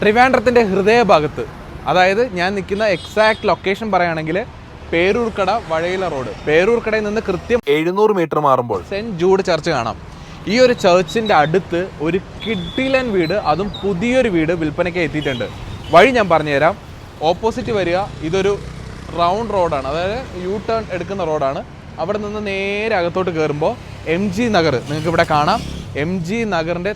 ട്രിവാൻഡ്രത്തിന്റെ ഹൃദയഭാഗത്ത് അതായത് ഞാൻ നിൽക്കുന്ന എക്സാക്ട് ലൊക്കേഷൻ പറയുകയാണെങ്കിൽ പേരൂർക്കട വഴയില റോഡ്. പേരൂർക്കടയിൽ നിന്ന് കൃത്യം എഴുന്നൂറ് മീറ്റർ മാറുമ്പോൾ സെന്റ് ജൂഡ് ചർച്ച് കാണാം. ഈ ഒരു ചർച്ചിന്റെ അടുത്ത് ഒരു കിഡ്ഡിലൻ വീട് അതും പുതിയൊരു വീട് വിൽപ്പനയ്ക്ക് എത്തിയിട്ടുണ്ട്. വഴി ഞാൻ പറഞ്ഞുതരാം. ഓപ്പോസിറ്റ് വരിക ഇതൊരു റൗണ്ട് റോഡാണ്. അതായത് യു ടേൺ എടുക്കുന്ന റോഡാണ്. അവിടെ നിന്ന് നേരെ അകത്തോട്ട് കയറുമ്പോൾ എം ജി നഗർ നിങ്ങൾക്ക് ഇവിടെ കാണാം. എം ജി നഗറിന്റെ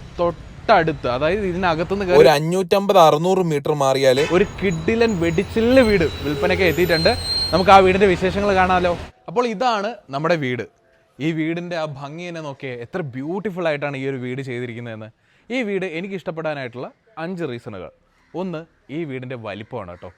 തൊട്ടടുത്ത് അതായത് ഇതിനകത്തുനിന്ന് ഒരു അഞ്ഞൂറ്റമ്പത് അറുന്നൂറ് മീറ്റർ മാറിയാൽ ഒരു കിഡിലൻ വെടിച്ചില്ല വീട് വിൽപ്പനയ്ക്ക് എത്തിയിട്ടുണ്ട്. നമുക്ക് ആ വീടിന്റെ വിശേഷങ്ങൾ കാണാമല്ലോ അപ്പോൾ ഇതാണ് നമ്മുടെ വീട്. ഈ വീടിന്റെ ആ ഭംഗി തന്നെ നോക്കിയേ എത്ര ബ്യൂട്ടിഫുൾ ആയിട്ടാണ് ഈ ഒരു വീട് ചെയ്തിരിക്കുന്നതെന്ന്. ഈ വീട് എനിക്ക് ഇഷ്ടപ്പെടാനായിട്ടുള്ള അഞ്ച് റീസണുകൾ. ഒന്ന് ഈ വീടിന്റെ വലിപ്പമാണ് കേട്ടോ.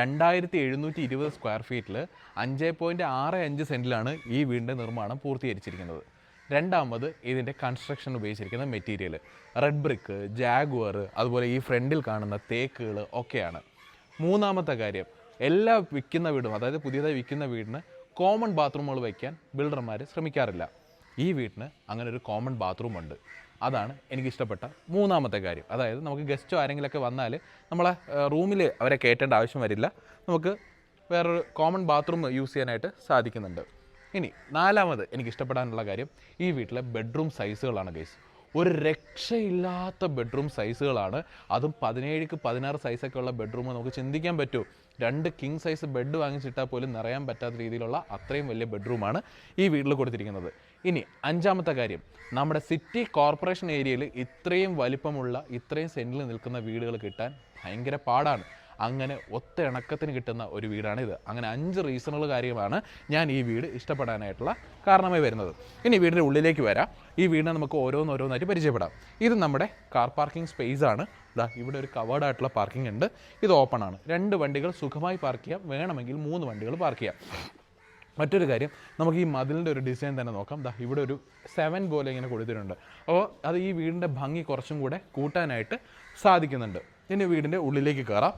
രണ്ടായിരത്തി എഴുന്നൂറ്റി ഇരുപത് സ്ക്വയർ ഫീറ്റിൽ അഞ്ച് പോയിന്റ് ആറ് അഞ്ച് സെന്റിലാണ് ഈ വീടിന്റെ നിർമ്മാണം പൂർത്തീകരിച്ചിരിക്കുന്നത്. രണ്ടാമത് ഇതിന്റെ കൺസ്ട്രക്ഷൻ ഉപയോഗിച്ചിരിക്കുന്ന മെറ്റീരിയൽ റെഡ് ബ്രിക്ക് ജാഗ്വർ അതുപോലെ ഈ ഫ്രണ്ടിൽ കാണുന്ന തേക്കുകൾ ഒക്കെയാണ്. മൂന്നാമത്തെ കാര്യം എല്ലാ വിൽക്കുന്ന വീടും അതായത് പുതിയതായി വിൽക്കുന്ന വീടിന് കോമൺ ബാത്റൂമുകൾ വയ്ക്കാൻ ബിൽഡർമാർ ശ്രമിക്കാറില്ല. ഈ വീട്ടിന് അങ്ങനെ ഒരു കോമൺ ബാത്റൂം ഉണ്ട്. അതാണ് എനിക്ക് ഇഷ്ടപ്പെട്ട മൂന്നാമത്തെ കാര്യം. അതായത് നമുക്ക് ഗസ്റ്റോ ആരെങ്കിലുമൊക്കെ വന്നാൽ നമ്മളെ റൂമിൽ അവരെ കയറ്റേണ്ട ആവശ്യം വരില്ല. നമുക്ക് വേറൊരു കോമൺ ബാത്റൂം യൂസ് ചെയ്യാനായിട്ട് സാധിക്കുന്നുണ്ട്. ഇനി നാലാമത് എനിക്ക് ഇഷ്ടപ്പെടാനുള്ള കാര്യം ഈ വീട്ടിലെ ബെഡ്റൂം സൈസുകളാണ് ഗൈസ് ഒരു രക്ഷയില്ലാത്ത ബെഡ്റൂം സൈസുകളാണ് അതും പതിനേഴിക്ക് പതിനാറ് സൈസൊക്കെ ഉള്ള ബെഡ്റൂം നമുക്ക് ചിന്തിക്കാൻ പറ്റുമോ രണ്ട് കിങ് സൈസ് ബെഡ് വാങ്ങിച്ചിട്ടാൽ പോലും നിറയാൻ പറ്റാത്ത രീതിയിലുള്ള അത്രയും വലിയ ബെഡ്റൂമാണ് ഈ വീട്ടിൽ കൊടുത്തിരിക്കുന്നത്. ഇനി അഞ്ചാമത്തെ കാര്യം. നമ്മുടെ സിറ്റി കോർപ്പറേഷൻ ഏരിയയിൽ ഇത്രയും വലിപ്പമുള്ള ഇത്രയും സെന്റിൽ നിൽക്കുന്ന വീടുകൾ കിട്ടാൻ ഭയങ്കര പാടാണ്. അങ്ങനെ ഒത്ത ഇണക്കത്തിന് കിട്ടുന്ന ഒരു വീടാണ് ഇത് അങ്ങനെ അഞ്ച് റീസണുകൾ കാര്യമാണ് ഞാൻ ഈ വീട് ഇഷ്ടപ്പെടാനായിട്ടുള്ള കാരണമായി വരുന്നത്. ഇനി വീടിന്റെ ഉള്ളിലേക്ക് വരാം. ഈ വീടിനെ നമുക്ക് ഓരോന്നോരോന്നായിട്ട് പരിചയപ്പെടാം. ഇത് നമ്മുടെ കാർ പാർക്കിംഗ് സ്പേസ് ആണ്. ഇതാ ഇവിടെ ഒരു കവേർഡ് ആയിട്ടുള്ള പാർക്കിംഗ് ഉണ്ട്. ഇത് ഓപ്പൺ ആണ്. രണ്ട് വണ്ടികൾ സുഖമായി പാർക്ക് ചെയ്യാം. വേണമെങ്കിൽ മൂന്ന് വണ്ടികൾ പാർക്ക് ചെയ്യാം. മറ്റൊരു കാര്യം നമുക്ക് ഈ മതിലിന്റെ ഒരു ഡിസൈൻ തന്നെ നോക്കാം. ദാ ഇവിടെ ഒരു സെവൻ പോലെ ഇങ്ങനെ കൊടുത്തിട്ടുണ്ട്. അപ്പോൾ അത് ഈ വീടിന്റെ ഭംഗി കുറച്ചും കൂടെ കൂട്ടാനായിട്ട് സാധിക്കുന്നുണ്ട്. ഇനി വീടിന്റെ ഉള്ളിലേക്ക് കയറാം.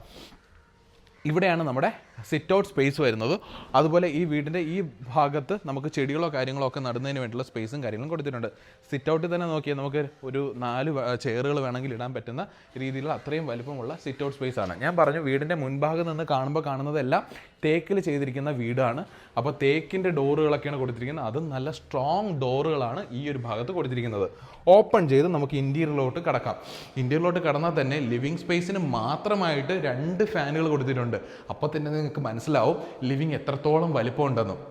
ഇവിടെയാണ് നമ്മുടെ സിറ്റ് ഔട്ട് സ്പേസ് വരുന്നത്. അതുപോലെ ഈ വീടിന്റെ ഈ ഭാഗത്ത് നമുക്ക് ചെടികളോ കാര്യങ്ങളോ ഒക്കെ നടുന്നതിന് വേണ്ടിയുള്ള സ്പേസും കാര്യങ്ങളും കൊടുത്തിട്ടുണ്ട്. സിറ്റ് ഔട്ടിൽ തന്നെ നോക്കിയാൽ നമുക്ക് ഒരു നാല് ചെയറുകൾ വേണമെങ്കിൽ ഇടാൻ പറ്റുന്ന രീതിയിലുള്ള അത്രയും വലുപ്പമുള്ള സിറ്റ് ഔട്ട് സ്പേസ് ആണ്. ഞാൻ പറഞ്ഞു വീടിന്റെ മുൻഭാഗത്ത് നിന്ന് കാണുമ്പോൾ കാണുന്നതെല്ലാം തേക്കിൽ ചെയ്തിരിക്കുന്ന വീടാണ്. അപ്പോൾ തേക്കിന്റെ ഡോറുകളൊക്കെയാണ് കൊടുത്തിരിക്കുന്നത്. അതും നല്ല സ്ട്രോങ് ഡോറുകളാണ് ഈ ഒരു ഭാഗത്ത് കൊടുത്തിരിക്കുന്നത്. ഓപ്പൺ ചെയ്ത് നമുക്ക് ഇന്റീരിയറിലോട്ട് കടക്കാം. ഇന്റീരിയറിലോട്ട് കടന്നാൽ തന്നെ ലിവിങ് സ്പേസിന് മാത്രമായിട്ട് രണ്ട് ഫാനുകൾ കൊടുത്തിട്ടുണ്ട്. അപ്പോൾ തന്നെ നിങ്ങൾക്ക് മനസ്സിലാവും ലിവിങ് എത്രത്തോളം വലിപ്പമുണ്ടെന്നും.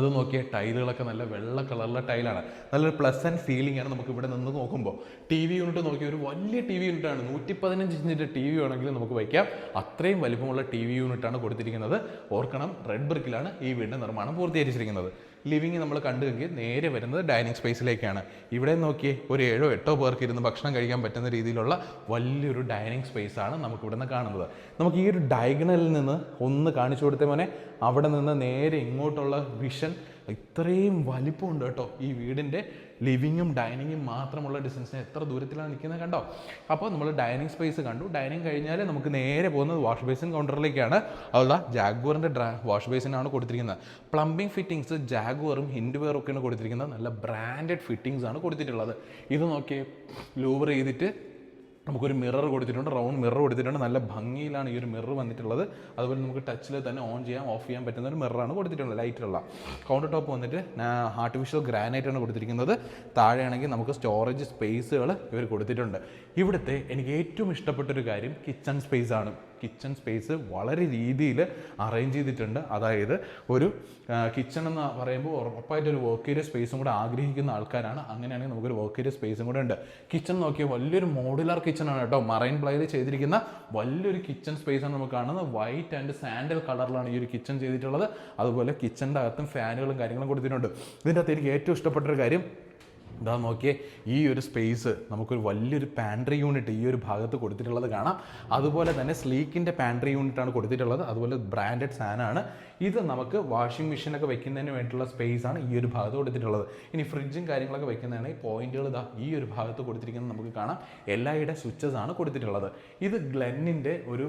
അത് നോക്കിയ ടൈലുകളൊക്കെ നല്ല വെള്ള കളറിലെ ടൈലാണ്. നല്ലൊരു പ്ലസന്റ് ഫീലിംഗ് ആണ് നമുക്ക് ഇവിടെ നിന്ന് നോക്കുമ്പോൾ ടി വി യൂണിറ്റ് നോക്കിയ ഒരു വലിയ ടി വി യൂണിറ്റാണ് നൂറ്റി പതിനഞ്ച് ഇഞ്ചിന്റെ ടി വി വേണമെങ്കിൽ നമുക്ക് വയ്ക്കാം. അത്രയും വലിപ്പമുള്ള ടി വി യൂണിറ്റാണ് കൊടുത്തിരിക്കുന്നത്. ഓർക്കണം റെഡ് ബ്രിക്കിലാണ് ഈ വീടിന്റെ നിർമ്മാണം പൂർത്തീകരിച്ചിരിക്കുന്നത്. ലിവിങ് നമ്മൾ കണ്ടുവെങ്കിൽ നേരെ വരുന്നത് ഡൈനിങ് സ്പേസിലേക്കാണ്. ഇവിടെ നോക്കിയേ ഒരു ഏഴോ എട്ടോ പേർക്ക് ഇരുന്ന് ഭക്ഷണം കഴിക്കാൻ പറ്റുന്ന രീതിയിലുള്ള വലിയൊരു ഡൈനിങ് സ്പേസ് ആണ് നമുക്ക് ഇവിടെ നിന്ന് കാണുന്നത്. നമുക്ക് ഈ ഒരു ഡയഗണലിൽ നിന്ന് ഒന്ന് കാണിച്ചു കൊടുത്തേ മോനെ അവിടെ നിന്ന് നേരെ ഇങ്ങോട്ടുള്ള വിഷൻ ഇത്രയും വലിപ്പമുണ്ട് കേട്ടോ ഈ വീടിന്റെ ലിവിങ്ങും ഡൈനിങ്ങും മാത്രമുള്ള ഡിസ്റ്റൻസിന് എത്ര ദൂരത്തിലാണ് നിൽക്കുന്നത് കണ്ടോ? അപ്പോൾ നമ്മൾ ഡൈനിങ് സ്പേസ് കണ്ടു. ഡൈനിങ് കഴിഞ്ഞാൽ നമുക്ക് നേരെ പോകുന്നത് വാഷ് ബേസിൻ കൗണ്ടറിലേക്കാണ്. അതുള്ള ജാഗ്വറിന്റെ ഡ്രാ വാഷ് ബേസിനാണ് കൊടുത്തിരിക്കുന്നത്. പ്ലംബിംഗ് ഫിറ്റിങ്സ് ജാഗ്വറും ഹിൻഡ്വെയറും ഒക്കെയാണ് കൊടുത്തിരിക്കുന്നത്. നല്ല ബ്രാൻഡഡ് ഫിറ്റിങ്സ് ആണ് കൊടുത്തിട്ടുള്ളത്. ഇത് നോക്കിയേ ലൂവർ ചെയ്തിട്ട് നമുക്കൊരു മിറർ കൊടുത്തിട്ടുണ്ട് റൗണ്ട് മിറർ കൊടുത്തിട്ടുണ്ട്. നല്ല ഭംഗിയിലാണ് ഈ ഒരു മിറർ വന്നിട്ടുള്ളത്. അതുപോലെ നമുക്ക് ടച്ചിൽ തന്നെ ഓൺ ചെയ്യാം ഓഫ് ചെയ്യാൻ പറ്റുന്ന ഒരു മിററാണ് കൊടുത്തിട്ടുള്ളത് ലൈറ്റുള്ള കൗണ്ടർ ടോപ്പ് വന്നിട്ട് ആർട്ടിഫിഷ്യൽ ഗ്രാനൈറ്റ് ആണ് കൊടുത്തിരിക്കുന്നത്. താഴെയാണെങ്കിൽ നമുക്ക് സ്റ്റോറേജ് സ്പേസുകൾ ഇവർ കൊടുത്തിട്ടുണ്ട്. ഇവിടുത്തെ എനിക്ക് ഏറ്റവും ഇഷ്ടപ്പെട്ടൊരു കാര്യം കിച്ചൺ സ്പേസ് ആണ്. കിച്ചൺ സ്പേസ് വളരെ രീതിയിൽ അറേഞ്ച് ചെയ്തിട്ടുണ്ട്. അതായത് ഒരു കിച്ചൺ എന്ന് പറയുമ്പോൾ ഉറപ്പായിട്ട് ഒരു വർക്ക് ഏരിയ സ്പേസും കൂടെ ആഗ്രഹിക്കുന്ന ആൾക്കാരാണ്. അങ്ങനെയാണെങ്കിൽ നമുക്കൊരു വർക്ക് ഏരിയ സ്പേസും കൂടെ ഉണ്ട്. കിച്ചൺ നോക്കിയാൽ വലിയൊരു മോഡുലാർ കിച്ചൺ ആണ് കേട്ടോ. മറൈൻ പ്ലൈയിൽ ചെയ്തിരിക്കുന്ന വലിയൊരു കിച്ചൺ സ്പേസ് ആണ് നമുക്ക് കാണുന്നത്. വൈറ്റ് ആൻഡ് സാൻഡൽ കളറിലാണ് ഈ ഒരു കിച്ചൺ ചെയ്തിട്ടുള്ളത്. അതുപോലെ കിച്ചണിന്റെ അകത്തും ഫാനുകളും കാര്യങ്ങളും കൊടുത്തിട്ടുണ്ട്. ഇതിന്റെ അകത്ത് എനിക്ക് ഏറ്റവും ഇഷ്ടപ്പെട്ടൊരു കാര്യം ഇതാ നോക്കിയേ ഈ ഒരു സ്പേസ് നമുക്കൊരു വലിയൊരു പാൻട്രി യൂണിറ്റ് ഈ ഒരു ഭാഗത്ത് കൊടുത്തിട്ടുള്ളത് കാണാം. അതുപോലെ തന്നെ സ്ലീക്കിന്റെ പാൻട്രി യൂണിറ്റാണ് കൊടുത്തിട്ടുള്ളത്. അതുപോലെ ബ്രാൻഡഡ് സാധനമാണ് ഇത് നമുക്ക് വാഷിംഗ് മെഷീനൊക്കെ വെക്കുന്നതിന് വേണ്ടിയിട്ടുള്ള സ്പേസ് ആണ് ഈ ഒരു ഭാഗത്ത് കൊടുത്തിട്ടുള്ളത്. ഇനി ഫ്രിഡ്ജും കാര്യങ്ങളൊക്കെ വെക്കുന്നതാണെങ്കിൽ പോയിന്റുകൾ ഇതാ ഈ ഒരു ഭാഗത്ത് കൊടുത്തിരിക്കുന്നത് നമുക്ക് കാണാം. എല്ലായിടെ സ്വിച്ചസ് ആണ് കൊടുത്തിട്ടുള്ളത്. ഇത് ഗ്ലെന്നിന്റെ ഒരു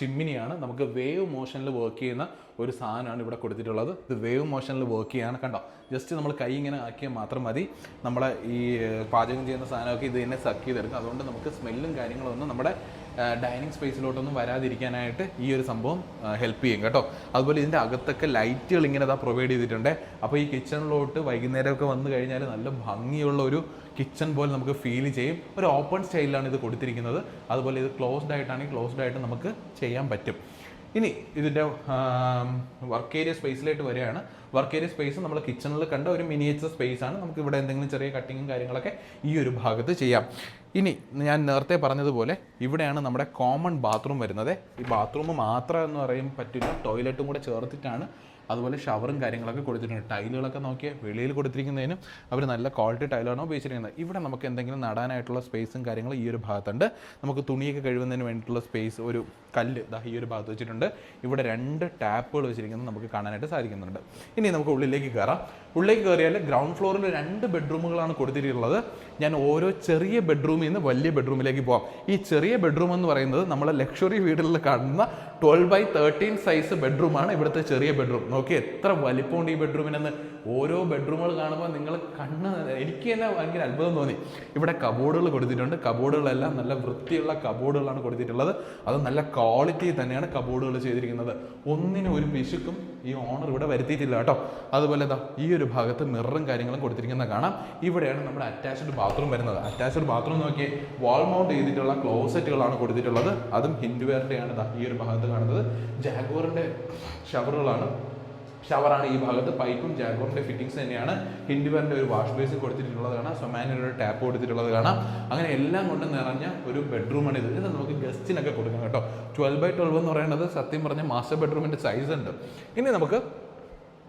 ചിമ്മിനിയാണ് നമുക്ക് വേവ് മോഷനിൽ വർക്ക് ചെയ്യുന്ന ഒരു സാധനമാണ് ഇവിടെ കൊടുത്തിട്ടുള്ളത്. ഇത് വേവ് മോഷനിൽ വർക്ക് ചെയ്യാണ്. കണ്ടോ? ജസ്റ്റ് നമ്മൾ കൈ ഇങ്ങനെ ആക്കിയാൽ മാത്രം മതി. നമ്മളെ ഈ പാചകം ചെയ്യുന്ന സാധനമൊക്കെ ഇത് തന്നെ സക്ക് ചെയ്തെടുക്കും. അതുകൊണ്ട് നമുക്ക് സ്മെല്ലും കാര്യങ്ങളൊന്നും നമ്മുടെ ഡൈനിങ് സ്പേസിലോട്ടൊന്നും വരാതിരിക്കാനായിട്ട് ഈ ഒരു സംഭവം ഹെൽപ്പ് ചെയ്യും. കേട്ടോ? അതുപോലെ ഇതിന്റെ അകത്തൊക്കെ ലൈറ്റുകൾ ഇങ്ങനെ ഇതാ പ്രൊവൈഡ് ചെയ്തിട്ടുണ്ട്. അപ്പോൾ ഈ കിച്ചണിലോട്ട് വൈകുന്നേരമൊക്കെ വന്നു കഴിഞ്ഞാൽ നല്ല ഭംഗിയുള്ള ഒരു കിച്ചൺ പോലെ നമുക്ക് ഫീൽ ചെയ്യും. ഒരു ഓപ്പൺ സ്റ്റൈലിലാണ് ഇത് കൊടുത്തിരിക്കുന്നത്. അതുപോലെ ഇത് ക്ലോസ്ഡ് ആയിട്ടാണെങ്കിൽ ക്ലോസ്ഡ് ആയിട്ട് നമുക്ക് ചെയ്യാൻ പറ്റും. ഇനി ഇതിന്റെ വർക്ക് ഏരിയ സ്പേസിലായിട്ട് വരികയാണ്. വർക്ക് ഏരിയ സ്പേസ് നമ്മൾ കിച്ചണിൽ കണ്ട ഒരു മിനിയേച്ചർ സ്പേസ് ആണ്. നമുക്ക് ഇവിടെ എന്തെങ്കിലും ചെറിയ കട്ടിങ്ങും കാര്യങ്ങളൊക്കെ ഈ ഒരു ഭാഗത്ത് ചെയ്യാം. ഇനി ഞാൻ നേരത്തെ പറഞ്ഞതുപോലെ ഇവിടെയാണ് നമ്മുടെ കോമൺ ബാത്റൂം വരുന്നത്. ഈ ബാത്റൂം മാത്രം എന്ന് പറയും പറ്റില്ല. ടോയ്ലറ്റും കൂടെ ചേർത്തിട്ടാണ് അതുപോലെ ഷവറും കാര്യങ്ങളൊക്കെ കൊടുത്തിട്ടുണ്ട്. ടൈലുകളൊക്കെ നോക്കിയാൽ വെളിയിൽ കൊടുത്തിരിക്കുന്നതിനും അവർ നല്ല ക്വാളിറ്റി ടൈലാണ് ഉപയോഗിച്ചിരിക്കുന്നത്. ഇവിടെ നമുക്ക് എന്തെങ്കിലും നടാനായിട്ടുള്ള സ്പേസും കാര്യങ്ങളും ഈ ഒരു ഭാഗത്തുണ്ട്. നമുക്ക് തുണിയൊക്കെ കഴുകുന്നതിന് വേണ്ടിയിട്ടുള്ള സ്പേസ് ഒരു കല്ല് ദാ ഈ ഒരു ഭാഗത്ത് വെച്ചിട്ടുണ്ട്. ഇവിടെ രണ്ട് ടാപ്പുകൾ വെച്ചിരിക്കുന്നത് നമുക്ക് കാണാനായിട്ട് സാധിക്കുന്നുണ്ട്. ഇനി നമുക്ക് ഉള്ളിലേക്ക് കയറാം ഉള്ളിലേക്ക് കയറിയാൽ ഗ്രൗണ്ട് ഫ്ലോറിൽ രണ്ട് ബെഡ്റൂമുകളാണ് കൊടുത്തിട്ടുള്ളത്. ഞാൻ ഓരോ ചെറിയ ബെഡ്റൂമിൽ നിന്ന് വലിയ ബെഡ്റൂമിലേക്ക് പോകാം ഈ ചെറിയ ബെഡ്റൂം എന്ന് പറയുന്നത് നമ്മളെ ലക്ഷറി വീടുകളിൽ കാണുന്ന ട്വൽവ് ബൈ തേർട്ടീൻ സൈസ് ബെഡ്റൂമാണ് ഇവിടുത്തെ ചെറിയ ബെഡ്റൂം നോക്കി എത്ര വലിപ്പമുണ്ട് ഈ ബെഡ്റൂമിനെന്ന് ഓരോ ബെഡ്റൂമുകൾ കാണുമ്പോൾ നിങ്ങൾ കണ്ണ് എനിക്ക് തന്നെ ഭയങ്കര അത്ഭുതം തോന്നി. ഇവിടെ കബോർഡുകൾ കൊടുത്തിട്ടുണ്ട്. കബോർഡുകളെല്ലാം നല്ല വൃത്തിയുള്ള കബോർഡുകളാണ് കൊടുത്തിട്ടുള്ളത്. അത് നല്ല ക്വാളിറ്റി തന്നെയാണ് കബോർഡുകൾ ചെയ്തിരിക്കുന്നത്. ഒന്നിനും ഒരു പിശുക്കും ഈ ഓണർ ഇവിടെ വരുത്തിയിട്ടില്ല കേട്ടോ. അതുപോലെ ദാ ഈ ഒരു ഭാഗത്ത് മിററും കാര്യങ്ങളും കൊടുത്തിരിക്കുന്നത് കാണാം. ഇവിടെയാണ് നമ്മുടെ അറ്റാച്ച്ഡ് ബാത്റൂം വരുന്നത്. അറ്റാച്ച്ഡ് ബാത്റൂം നോക്കി വാൾ മൗണ്ട് ചെയ്തിട്ടുള്ള ക്ലോസറ്റുകളാണ് കൊടുത്തിട്ടുള്ളത്. അതും ഹിൻഡുവെയറിന്റെയാണ് ഈ ഒരു ഭാഗത്ത് കാണുന്നത്. ജാഗോറിന്റെ ഷവറുകളാണ് ഷവറാണ് ഈ ഭാഗത്ത്. പൈപ്പും ജാഗോറിന്റെ ഫിറ്റിംഗ്സ് തന്നെയാണ്. ഹിൻഡുവറിന്റെ ഒരു വാഷ് ബേസ് കൊടുത്തിട്ടുള്ളത് കാണാം. സൊമാനിയുടെ ഒരു ടാപ്പ് കൊടുത്തിട്ടുള്ളത് കാണാം. അങ്ങനെ എല്ലാം കൊണ്ട് നിറഞ്ഞ ഒരു ബെഡ്റൂമാണ് ഇത്. ഇത് നമുക്ക് ഗസ്റ്റിനൊക്കെ കൊടുക്കാം കേട്ടോ. ട്വൽവ് ബൈ ട്വൽവ് എന്ന് പറയുന്നത് സത്യം പറഞ്ഞ മാസ്റ്റർ ബെഡ്റൂമിന്റെ സൈസ് ഉണ്ട്. ഇനി നമുക്ക്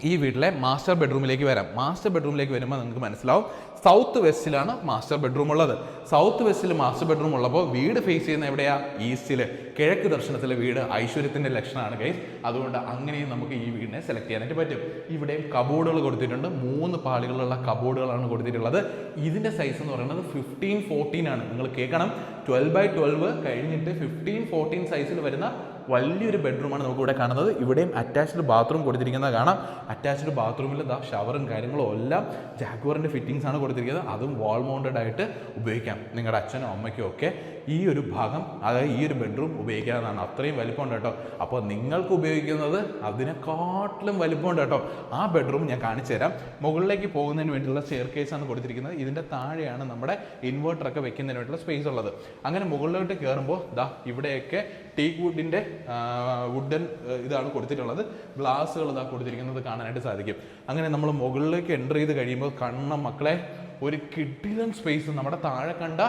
ഈ വീട്ടിലെ മാസ്റ്റർ ബെഡ്റൂമിലേക്ക് വരാം. മാസ്റ്റർ ബെഡ്റൂമിലേക്ക് വരുമ്പോൾ നിങ്ങൾക്ക് മനസ്സിലാവും സൗത്ത് വെസ്റ്റിലാണ് മാസ്റ്റർ ബെഡ്റൂം ഉള്ളത്. സൗത്ത് വെസ്റ്റിൽ മാസ്റ്റർ ബെഡ്റൂം ഉള്ളപ്പോൾ വീട് ഫേസ് ചെയ്യുന്ന എവിടെയാ? ഈസ്റ്റിൽ കിഴക്ക് ദർശനത്തിലെ വീട് ഐശ്വര്യത്തിന്റെ ലക്ഷണമാണ് കൈസ് അതുകൊണ്ട് അങ്ങനെയും നമുക്ക് ഈ വീടിനെ സെലക്ട് ചെയ്യാനായിട്ട് പറ്റും. ഇവിടെയും കബോർഡുകൾ കൊടുത്തിട്ടുണ്ട്. മൂന്ന് പാളികളുള്ള കബോർഡുകളാണ് കൊടുത്തിട്ടുള്ളത്. ഇതിന്റെ സൈസ് എന്ന് പറയുന്നത് ഫിഫ്റ്റീൻ ഫോർട്ടീൻ ആണ്. നിങ്ങൾ കേൾക്കണം. ട്വൽവ് ബൈ ട്വൽവ് കഴിഞ്ഞിട്ട് ഫിഫ്റ്റീൻ ഫോർട്ടീൻ സൈസിൽ വരുന്ന വലിയൊരു ബെഡ്റൂമാണ് നമുക്ക് ഇവിടെ കാണുന്നത്. ഇവിടെയും അറ്റാച്ച്ഡ് ബാത്റൂം കൊടുത്തിരിക്കുന്നത് കാണാം. അറ്റാച്ച്ഡ് ബാത്റൂമിൽ ദാ ഷവറും കാര്യങ്ങളും എല്ലാം ജാഗ്വറിന്റെ ഫിറ്റിംഗ്സ് ആണ് കൊടുത്തിരിക്കുന്നത്. അതും വാൾ മൗണ്ടഡ് ആയിട്ട് ഉപയോഗിക്കാം. നിങ്ങളുടെ അച്ഛനോ അമ്മയ്ക്കോ ഒക്കെ ഈ ഒരു ഭാഗം അതായത് ഈ ഒരു ബെഡ്റൂം ഉപയോഗിക്കാവുന്നതാണ്. അത്രയും വലിപ്പമുണ്ട് കേട്ടോ. അപ്പോൾ നിങ്ങൾക്ക് ഉപയോഗിക്കുന്നത് അതിനെക്കാട്ടിലും വലിപ്പമുണ്ട് കേട്ടോ. ആ ബെഡ്റൂം ഞാൻ കാണിച്ചു തരാം. മുകളിലേക്ക് പോകുന്നതിന് വേണ്ടിയുള്ള ചെയർ കേസാണ് കൊടുത്തിരിക്കുന്നത്. ഇതിന്റെ താഴെയാണ് നമ്മുടെ ഇൻവേർട്ടറൊക്കെ വെക്കുന്നതിന് വേണ്ടിയുള്ള സ്പേസ് ഉള്ളത്. അങ്ങനെ മുകളിലോട്ട് കയറുമ്പോൾ ദാ ഇവിടെയൊക്കെ ടീക്ക് വുഡിന്റെ വുഡൻ ഇതാണ് കൊടുത്തിട്ടുള്ളത്. ഗ്ലാസ്സുകൾ ഇതാ കൊടുത്തിരിക്കുന്നത് കാണാനായിട്ട് സാധിക്കും. അങ്ങനെ നമ്മൾ മുകളിലേക്ക് എന്റർ ചെയ്ത് കഴിയുമ്പോൾ കണ്ണ മക്കളെ ഒരു കിഡിലൻ സ്പേസ് നമ്മുടെ താഴെ കണ്ട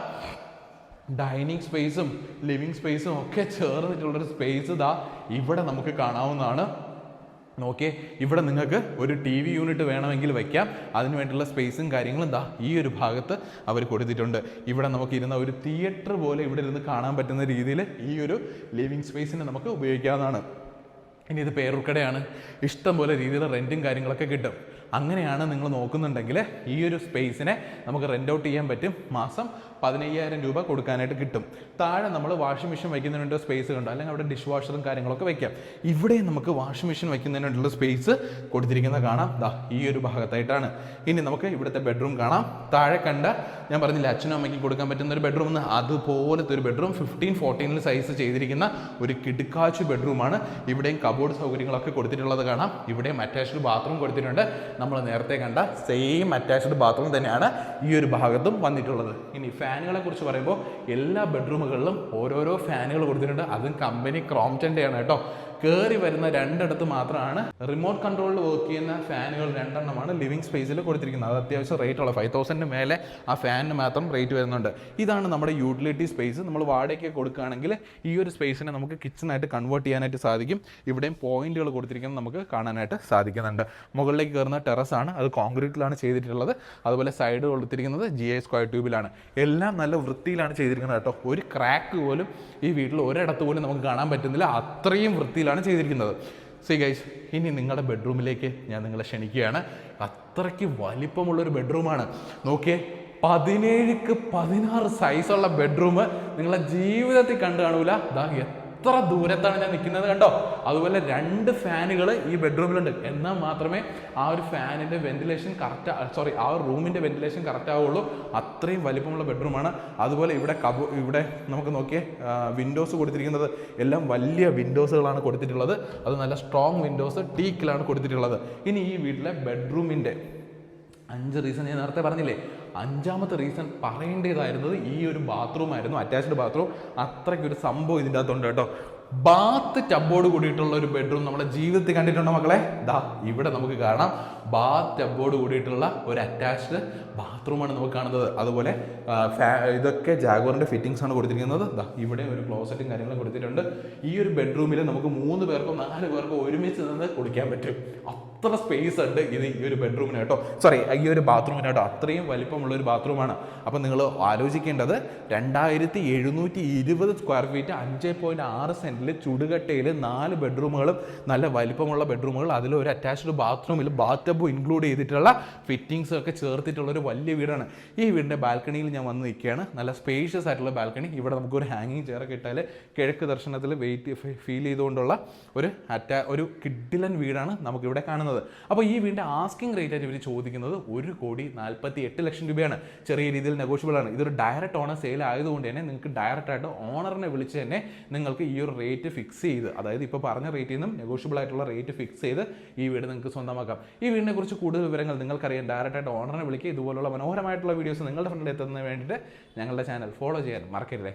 ഡൈനിങ് സ്പേസും ലിവിങ് സ്പേസും ഒക്കെ ചേർന്നിട്ടുള്ളൊരു സ്പേസ് ഇതാ ഇവിടെ നമുക്ക് കാണാവുന്നതാണ്. നോക്കിയേ ഇവിടെ നിങ്ങൾക്ക് ഒരു ടി വി യൂണിറ്റ് വേണമെങ്കിൽ വയ്ക്കാം അതിന് വേണ്ടിയുള്ള സ്പേസും കാര്യങ്ങളും എന്താ ഈ ഒരു ഭാഗത്ത് അവർ കൊടുത്തിട്ടുണ്ട്. ഇവിടെ നമുക്ക് ഇരുന്ന ഒരു തിയേറ്റർ പോലെ ഇവിടെ ഇരുന്ന് കാണാൻ പറ്റുന്ന രീതിയിൽ ഈ ഒരു ലിവിങ് സ്പേസിനെ നമുക്ക് ഉപയോഗിക്കാവുന്നതാണ്. ഇനി ഇത് പേരുൾക്കടയാണ്. ഇഷ്ടം പോലെ രീതിയിൽ റെന്റും കാര്യങ്ങളൊക്കെ കിട്ടും. അങ്ങനെയാണ് നിങ്ങൾ നോക്കുന്നുണ്ടെങ്കിൽ ഈ ഒരു സ്പേസിനെ നമുക്ക് റെന്റ് ഔട്ട് ചെയ്യാൻ പറ്റും. മാസം പതിനയ്യായിരം രൂപ കൊടുക്കാനായിട്ട് കിട്ടും. താഴെ നമ്മൾ വാഷിംഗ് മെഷീൻ വയ്ക്കുന്നതിനുള്ള സ്പേസ് കണ്ടോ? അല്ലെങ്കിൽ അവിടെ ഡിഷ് വാഷറും കാര്യങ്ങളൊക്കെ വയ്ക്കാം. ഇവിടെ നമുക്ക് വാഷിംഗ് മെഷീൻ വയ്ക്കുന്നതിനുള്ള സ്പേസ് കൊടുത്തിരിക്കുന്നത് കാണാം. ദാ ഈ ഒരു ഭാഗത്തായിട്ടാണ്. ഇനി നമുക്ക് ഇവിടുത്തെ ബെഡ്റൂം കാണാം. താഴെ കണ്ട ഞാൻ പറഞ്ഞില്ല അച്ഛനും അമ്മയ്ക്ക് കൊടുക്കാൻ പറ്റുന്ന ഒരു ബെഡ്റൂം എന്ന് അതുപോലത്തെ ഒരു ബെഡ്റൂം ഫിഫ്റ്റീൻ ഫോർട്ടീനിൽ സൈസ് ചെയ്തിരിക്കുന്ന ഒരു കിടുക്കാച്ച് ബെഡ്റൂമാണ് ഇവിടെയും കബോർഡ് സൗകര്യങ്ങളൊക്കെ കൊടുത്തിട്ടുള്ളത് കാണാം. ഇവിടെയും അറ്റാച്ച്ഡ് ബാത്റൂം കൊടുത്തിട്ടുണ്ട്. നമ്മൾ നേരത്തെ കണ്ട സെയിം അറ്റാച്ച്ഡ് ബാത്റൂം തന്നെയാണ് ഈ ഒരു ഭാഗത്തും വന്നിട്ടുള്ളത്. ഇനി ഫാനുകളെ കുറിച്ച് പറയുമ്പോൾ എല്ലാ ബെഡ്റൂമുകളിലും ഓരോരോ ഫാനുകൾ കൊടുത്തിട്ടുണ്ട്. അതും കമ്പനി ക്രോംറ്റന്റെയാണ് കേട്ടോ. കയറി വരുന്ന രണ്ടിടത്ത് മാത്രമാണ് റിമോട്ട് കൺട്രോളിൽ വർക്ക് ചെയ്യുന്ന ഫാനുകൾ രണ്ടെണ്ണമാണ് ലിവിംഗ് സ്പേസിൽ കൊടുത്തിരിക്കുന്നത്. അത് അത്യാവശ്യം റേറ്റ് ഉള്ള ഫൈവ് തൗസൻഡിന് മേലെ ആ ഫാനിന് മാത്രം റേറ്റ് വരുന്നുണ്ട്. ഇതാണ് നമ്മുടെ യൂട്ടിലിറ്റി സ്പേസ് നമ്മൾ വാടകയ്ക്ക് കൊടുക്കുകയാണെങ്കിൽ ഈ ഒരു സ്പേസിനെ നമുക്ക് കിച്ചണായിട്ട് കൺവേർട്ട് ചെയ്യാനായിട്ട് സാധിക്കും. ഇവിടെയും പോയിന്റുകൾ കൊടുത്തിരിക്കുന്നത് നമുക്ക് കാണാനായിട്ട് സാധിക്കുന്നുണ്ട്. മുകളിലേക്ക് കയറുന്ന ടെറസാണ് അത് കോൺക്രീറ്റിലാണ് ചെയ്തിട്ടുള്ളത്. അതുപോലെ സൈഡ് കൊടുത്തിരിക്കുന്നത് ജി ഐ സ്ക്വയർ ട്യൂബിലാണ് എല്ലാം നല്ല വൃത്തിയിലാണ് ചെയ്തിരിക്കുന്നത് കേട്ടോ. ഒരു ക്രാക്ക് പോലും ഈ വീട്ടിൽ ഒരിടത്ത് പോലും നമുക്ക് കാണാൻ പറ്റുന്നില്ല. അത്രയും വൃത്തിയിലാണ് ചെയ്തിരിക്കുന്നത്. സി ഗൈസ് ഇനി നിങ്ങളുടെ ബെഡ്റൂമിലേക്ക് ഞാൻ നിങ്ങളെ ക്ഷണിക്കുകയാണ്. അത്രയ്ക്ക് വലിപ്പമുള്ളൊരു ബെഡ്റൂമാണ്. നോക്കിയേ പതിനേഴുക്ക് പതിനാറ് സൈസുള്ള ബെഡ്റൂം നിങ്ങളെ ജീവിതത്തിൽ കണ്ടു കാണൂല. ദാ എത്ര ദൂരത്താണ് ഞാൻ നിൽക്കുന്നത് കണ്ടോ? അതുപോലെ രണ്ട് ഫാനുകൾ ഈ ബെഡ്റൂമിലുണ്ട്. എന്നാൽ മാത്രമേ ആ ഒരു ഫാനിന്റെ വെന്റിലേഷൻ കറക്റ്റ് സോറി ആ ഒരു റൂമിന്റെ വെന്റിലേഷൻ കറക്റ്റ് ആവുള്ളൂ അത്രയും വലിപ്പമുള്ള ബെഡ്റൂമാണ്. അതുപോലെ ഇവിടെ കബോ ഇവിടെ നമുക്ക് നോക്കിയേ വിൻഡോസ് കൊടുത്തിരിക്കുന്നത്. എല്ലാം വലിയ വിൻഡോസുകളാണ് കൊടുത്തിട്ടുള്ളത്. അത് നല്ല സ്ട്രോങ് വിൻഡോസ് ടീക്കിലാണ് കൊടുത്തിട്ടുള്ളത്. ഇനി ഈ വീട്ടിലെ ബെഡ്റൂമിന്റെ അഞ്ച് റീസൺ ഞാൻ നേരത്തെ പറഞ്ഞില്ലേ? അഞ്ചാമത്തെ റീസൺ പറയേണ്ടതായിരുന്നത് ഈ ഒരു ബാത്റൂം ആയിരുന്നു അറ്റാച്ച്ഡ് ബാത്റൂം അത്രയ്ക്കൊരു സംഭവം ഇതിന്റെ അകത്തുണ്ട് കേട്ടോ. ബാത്ത് ടബോട് കൂടിയിട്ടുള്ള ഒരു ബെഡ്റൂം നമ്മുടെ ജീവിതത്തിൽ കണ്ടിട്ടുണ്ടോ മക്കളെ? ദാ ഇവിടെ നമുക്ക് കാണാം. ബാത്ത് ടബോട് കൂടിയിട്ടുള്ള ഒരു അറ്റാച്ച്ഡ് ബാത്റൂമാണ് നമുക്ക് കാണുന്നത്. അതുപോലെ ഇതൊക്കെ ജാഗോറിന്റെ ഫിറ്റിംഗ്സ് ആണ് കൊടുത്തിരിക്കുന്നത്. ദാ ഇവിടെ ഒരു ക്ലോസറ്റും കാര്യങ്ങളും കൊടുത്തിട്ടുണ്ട്. ഈ ഒരു ബെഡ്റൂമിൽ നമുക്ക് മൂന്ന് പേർക്കോ നാല് പേർക്കോ ഒരുമിച്ച് നിന്ന് കുളിക്കാൻ പറ്റും. അത്ര സ്പേസ് ഉണ്ട് ഇത് ഈ ഒരു ബെഡ്റൂമിന് കേട്ടോ സോറി ഈ ഒരു ബാത്റൂമിന് കേട്ടോ അത്രയും വലിപ്പമുള്ള ഒരു ബാത്റൂമാണ് അപ്പോൾ നിങ്ങൾ ആലോചിക്കേണ്ടത് രണ്ടായിരത്തി എഴുന്നൂറ്റി ഇരുപത് സ്ക്വയർ ഫീറ്റ് അഞ്ച് പോയിന്റ് ആറ് സെന്റിൽ ചുടുകട്ടയിൽ നാല് ബെഡ്റൂമുകളും നല്ല വലിപ്പമുള്ള ബെഡ്റൂമുകൾ അതിൽ ഒരു അറ്റാച്ച്ഡ് ബാത്റൂമിൽ ബാത്ത് ഇൻക്ലൂഡ് ചെയ്തിട്ടുള്ള ഫിറ്റിങ്സ് ഒക്കെ ചേർത്തിട്ടുള്ള ഒരു വലിയ വീടാണ്. ഈ വീടിന്റെ ബാൽക്കണിയിൽ ഞാൻ വന്ന് നിൽക്കുകയാണ്. നല്ല സ്പേഷ്യസ് ആയിട്ടുള്ള ബാൽക്കണി ഇവിടെ നമുക്കൊരു ഹാങ്ങിങ് ചെയർ ഇട്ടാൽ കിഴക്ക് ദർശനത്തിൽ വെയിറ്റ് ഫീൽ ചെയ്തുകൊണ്ടുള്ള ഒരു അറ്റാ ഒരു കിഡിലൻ വീടാണ് നമുക്കിവിടെ കാണുന്നത്. അപ്പോൾ ഈ വീടിന്റെ ആസ്കിംഗ് റേറ്റ് ആയിട്ട് ഇവർ ചോദിക്കുന്നത് ഒരു കോടി നാൽപ്പത്തി എട്ട് ലക്ഷം രൂപയാണ്. ചെറിയ രീതിയിൽ നെഗോഷ്യബിൾ ആണ്. ഇതൊരു ഡയറക്റ്റ് ഓണർ സെയിൽ ആയതുകൊണ്ട് തന്നെ നിങ്ങൾക്ക് ഡയറക്റ്റ് ആയിട്ട് ഓണറിനെ വിളിച്ച് തന്നെ നിങ്ങൾക്ക് ഈ ഒരു റേറ്റ് ഫിക്സ് ചെയ്ത് അതായത് ഇപ്പോൾ പറഞ്ഞ റേറ്റിൽ നിന്നും നെഗോഷ്യബിൾ ആയിട്ടുള്ള റേറ്റ് ഫിക്സ് ചെയ്ത് ഈ വീട് നിങ്ങൾക്ക് സ്വന്തമാക്കാം. ഈ വീടിനെ കുറിച്ച് കൂടുതൽ വിവരങ്ങൾ നിങ്ങൾക്കറിയാം. ഡയറക്റ്റ് ആയിട്ട് ഓണറിനെ വിളിക്കുക. ഇതുപോലുള്ള മനോഹരമായിട്ടുള്ള വീഡിയോസ് നിങ്ങളുടെ ഫ്രണ്ടിൽ എത്തുന്നതിന് വേണ്ടിയിട്ട് ഞങ്ങളുടെ ചാനൽ ഫോളോ ചെയ്യാൻ മറക്കരുതേ.